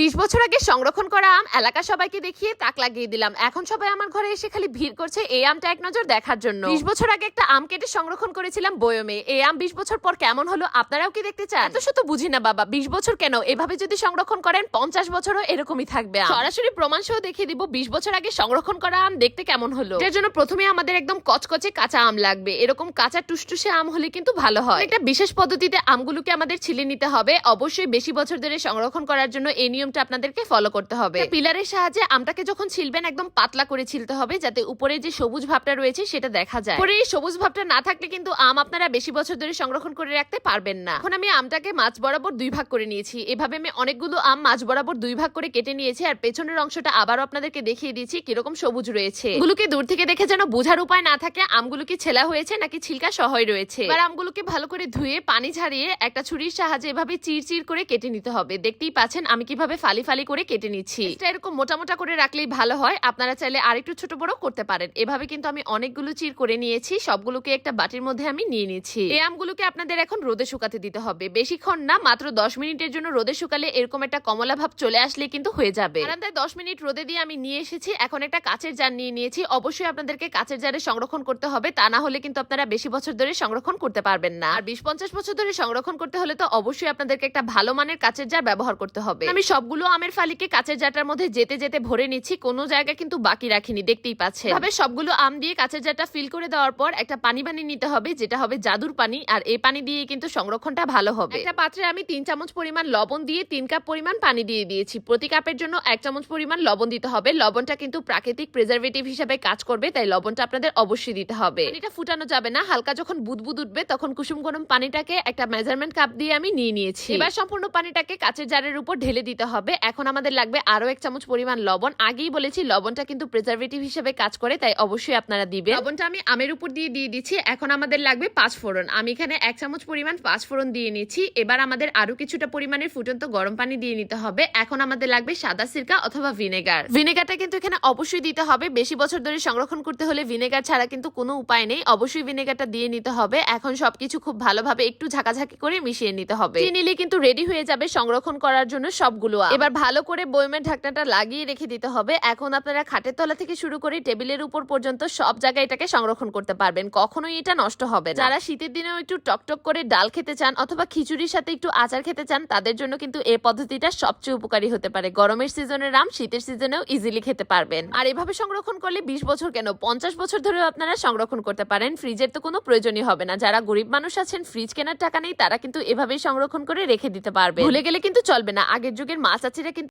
বিশ বছর আগে সংরক্ষণ করা আম এলাকা সবাইকে দেখিয়ে তাক লাগিয়ে দিলাম। এখন সবাই আমার ঘরে এসে খালি ভিড় করছে এই আমটা এক নজর দেখার জন্য। বিশ বছর আগে একটা আম কেটে সংরক্ষণ করেছিলাম বয়মে। এই আম বিশ বছর পর কেমন হলো আপনারাও কি দেখতে চান? এত শত বুঝি না বাবা, বিশ বছর কেন? এভাবে যদি সংরক্ষণ করেন, পঞ্চাশ বছরও এরকমই থাকবে। সরাসরি প্রমাণ সহ দেখিয়ে দিব বিশ বছর আগে সংরক্ষণ করা আম দেখতে কেমন হলো। এর জন্য প্রথমে আমাদের একদম কচকচে কাঁচা আম লাগবে। এরকম কাঁচা টুসটুসে আম হলে কিন্তু ভালো হয়। একটা বিশেষ পদ্ধতিতে আমগুলোকে আমাদের ছিলে নিতে হবে। অবশ্যই বেশি বছর ধরে সংরক্ষণ করার জন্য এই নিয়মটা আপনাদেরকে ফলো করতে হবে। পিলারের সাহায্যে আমটাকে যখন ছিলবেন, একদম পাতলা করে ছিলতে হবে, যাতে উপরে যে সবুজ ভাবটা রয়েছে, সেটা দেখা যায়। পরে এই সবুজ ভাবটা না থাকলে কিন্তু আম আপনারা বেশি বছর ধরে সংরক্ষণ করে রাখতে পারবেন না। এখন আমি আমটাকে মাছ বরাবর দুই ভাগ করে নিয়েছি। এভাবে আমি অনেকগুলো আম মাছ বরাবর দুই ভাগ করে কেটে নিয়েছি, আর পেছনের অংশটা আবারও আপনাদেরকে দেখিয়ে দিয়েছি কীরকম সবুজ রয়েছে। এগুলোকে দূর থেকে দেখে যেন বোঝার উপায় না থাকে, আমগুলো কি ছেলা হয়েছে নাকি ছিলকা সহই রয়েছে। এবার আমগুলোকে ভালো করে ধুয়ে, পানি ঝারিয়ে একটা ছুরির সাহায্যে এভাবে চির চির করে কেটে নিতে হবে। দেখতেই পাচ্ছেন আমি কীভাবে ফালি ফালি করে কেটে নিচ্ছি। এরকম মোটা মোটা করে রাখলেই ভালো হয়। আপনারা চাইলে আরেকটু ছোট বড় করতে পারেন। এভাবে কিন্তু আমি অনেকগুলো চির করে নিয়েছি। সবগুলোকে একটা বাটির মধ্যে আমি নিয়ে নিয়েছি এই আমগুলোকে আপনাদের এখন রোদে শুকাতে দিতে হবে। বেশিক্ষণ না, মাত্র দশ মিনিটের জন্য রোদে শুকালে এরকম একটা কমলা ভাব চলে আসলে কিন্তু হয়ে যাবে। বারান্দায় দশ মিনিট রোদে দিয়ে আমি নিয়ে এসেছি। এখন একটা কাচের জার নিয়ে নিয়েছি। অবশ্যই আপনাদেরকে কাচের জারে সংরক্ষণ করতে হবে। তা না হলে কিন্তু আপনারা বেশি বছর ধরে সংরক্ষণ করতে পারবেন না। আর বিশ পঞ্চাশ বছর ধরে সংরক্ষণ করতে হলে তো অবশ্যই আপনাদেরকে একটা ভালো মানের কাচের জার ব্যবহার করতে হবে। আমি সবগুলো আমের ফালিকে কাচের জারটার মধ্যে যেতে যেতে ভরে নিচ্ছি। কোনো জায়গা কিন্তু বাকি রাখিনি, দেখতেই পাচ্ছে ভাবে সবগুলো আম দিয়ে কাঁচের জারটা ফিল করে দেওয়ার পর একটা পানি বানিয়ে নিতে হবে, যেটা হবে জাদুর পানি, আর এই পানি দিয়ে কিন্তু সংরক্ষণটা ভালো হবে। একটা পাত্রে আমি তিন চামচ পরিমাণ লবণ দিয়ে তিন কাপ পরিমাণ পানি দিয়ে দিয়েছি। প্রতি কাপের জন্য এক চামচ পরিমাণ লবণ দিতে হবে। লবণটা কিন্তু প্রাকৃতিক প্রিজারভেটিভ হিসেবে কাজ করবে, তাই লবণটা আপনাদের অবশ্যই দিতে হবে। এটা ফুটানো যাবে না, হালকা যখন বুদবুদ উঠবে তখন কুসুম গরম পানিটাকে একটা মেজারমেন্ট কাপ দিয়ে আমি নিয়ে নিয়েছি। এবার সম্পূর্ণ পানিটাকে কাঁচের জারের উপর ঢেলে দিতে হবে। এখন আমাদের লাগবে আরও এক চামচ পরিমাণ লবণ। আগেই বলেছি, লবণটা কিন্তু প্রিজারভেটিভ হিসেবে কাজ করে, তাই অবশ্যই আপনারা দিবেন। লবণটা আমি আমের উপর দিয়ে দিয়ে দিচ্ছি। এখন আমাদের লাগবে পাঁচ ফোড়ন আমি এখানে এক চামচ পরিমাণ পাঁচ ফোড়ন দিয়ে নিচ্ছি। এবার আমাদের আরও কিছুটা পরিমাণের ফুটন্ত গরম পানি দিয়ে নিতে হবে। এখন আমাদের লাগবে সাদা সিরকা অথবা ভিনেগার। ভিনেগারটা কিন্তু এখানে অবশ্যই দিতে হবে। বেশি বছর ধরে সংরক্ষণ করতে হলে ভিনেগার ছাড়া কিন্তু কোনো উপায় নেই। অবশ্যই ভিনেগারটা দিয়ে নিতে হবে। এখন সবকিছু খুব ভালোভাবে একটু ঝাঁকাঝাঁকি করে মিশিয়ে নিতে হবে। নিলে কিন্তু রেডি হয়ে যাবে সংরক্ষণ করার জন্য সবগুলো আম। এবার ভালো করে বয়মের ঢাকনাটা লাগিয়ে রেখে দিতে হবে। এখন আপনারা খাটের তলা থেকে শুরু করে টেবিলের উপর পর্যন্ত সব জায়গায় এটাকে সংরক্ষণ করতে পারবেন। কখনোই এটা নষ্ট হবে যারা শীতের দিনেও একটু টকটক করে ডাল খেতে চান অথবা খিচুড়ির সাথে একটু আচার খেতে চান, তাদের জন্য কিন্তু এই পদ্ধতিটা সবচেয়ে উপকারী হতে পারে। গরমের সিজনের আম শীতের সিজনেও ইজিলি খেতে পারবেন। আর এভাবে সংরক্ষণ করলে বিশ বছর কেন? পঞ্চাশ বছর ধরেও আপনারা সংরক্ষণ করতে পারেন। ফ্রিজের তো কোনো প্রয়োজনই হবে না। যারা গরিব মানুষ আছেন, ফ্রিজ কেনার টাকা নেই, তারা কিন্তু এভাবেই সংরক্ষণ করে রেখে দিতে পারবে ভুলে গেলে কিন্তু চলবে না। আগের যুগের মা চাচিরা কিন্তু